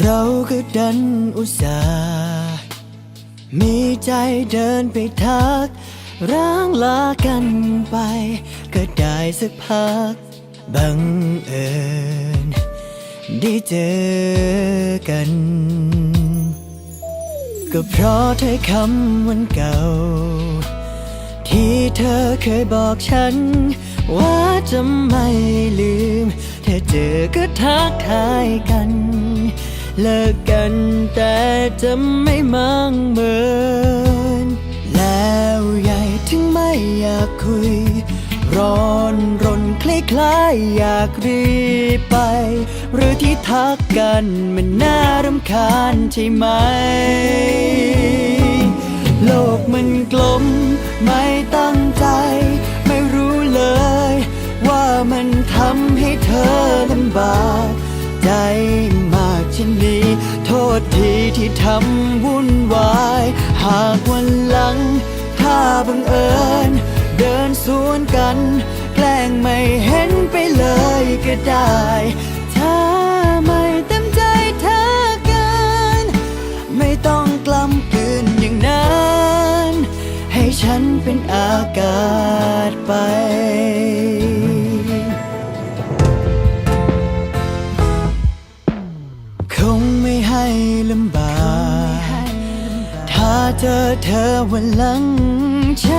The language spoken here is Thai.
เราก็ดันอุตส่าห์มีใจเดินไปทัก ร้างลากันไป ก็ได้สักพัก บังเอิญได้เจอกัน ก็เพราะถ้อยคำวันเก่า ที่เธอเคยบอกฉัน ว่าจะไม่ลืม เธอเจอก็ทักทายกัน เลิกกันแต่จะไม่มั่งเหมินแล้วใหญ่ถึงไม่อยากคุย ร้อนรนคล้ายๆอยากรีบไป หรือที่ทักกันมันน่ารำคาญใช่ไหม โลกมันกลมไม่ตั้งใจ ไม่รู้เลย ว่ามันทำให้เธอลำบากใจมากเช่น โทษทีที่ทำวุ่นวาย หากวันหลัง ถ้าบังเอิญ เดินสวนกัน แกล้งไม่เห็นไปเลยก็ได้ ถ้าไม่เต็มใจเธอกัน ไม่ต้องกล้ำกลืนอย่างนั้น ให้ฉันเป็นอากาศไป ให้ลำบาก ถ้าเจอเธอวันหลัง